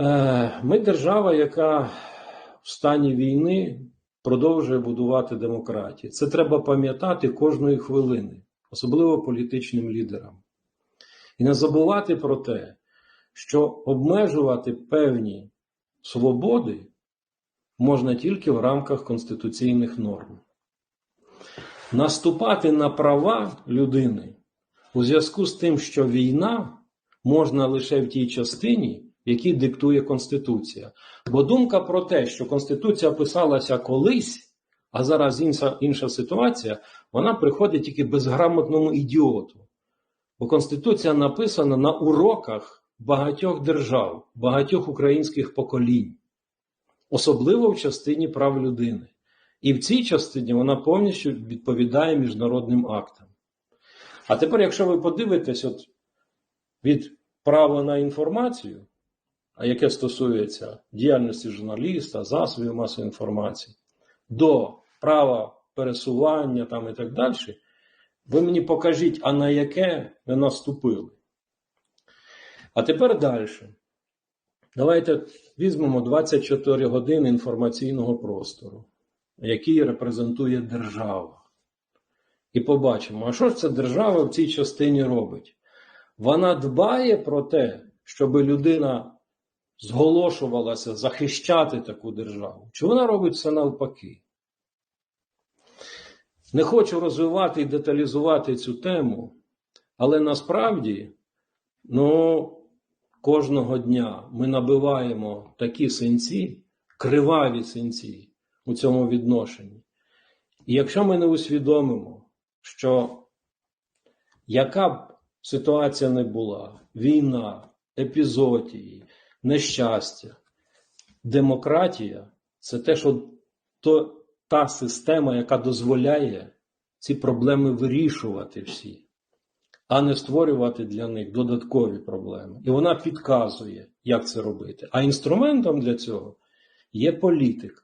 Е, Ми держава, яка в стані війни продовжує будувати демократію. Це треба пам'ятати кожної хвилини, особливо політичним лідерам. І не забувати про те, що обмежувати певні свободи можна тільки в рамках конституційних норм. Наступати на права людини у зв'язку з тим, що війна можна лише в тій частині, якій диктує Конституція. Бо думка про те, що Конституція писалася колись, а зараз інша, інша ситуація, вона приходить тільки безграмотному ідіоту. Бо Конституція написана на уроках багатьох держав, багатьох українських поколінь, особливо в частині прав людини. І в цій частині вона повністю відповідає міжнародним актам. А тепер, якщо ви подивитесь, от від права на інформацію, яке стосується діяльності журналіста, засобів масової інформації, до права пересування там і так далі, ви мені покажіть, а на яке ви наступили. А тепер далі. Давайте візьмемо 24 години інформаційного простору, який репрезентує держава. І побачимо, а що ж ця держава в цій частині робить? Вона дбає про те, щоб людина зголошувалася захищати таку державу. Чи вона робить все навпаки? Не хочу розвивати і деталізувати цю тему, але насправді, ну, кожного дня ми набиваємо такі синці, криваві синці у цьому відношенні. І якщо ми не усвідомимо, що яка б ситуація не була, війна, епізодії, нещастя, демократія це те, що то, та система, яка дозволяє ці проблеми вирішувати всі, а не створювати для них додаткові проблеми. І вона підказує, як це робити. А інструментом для цього є політика.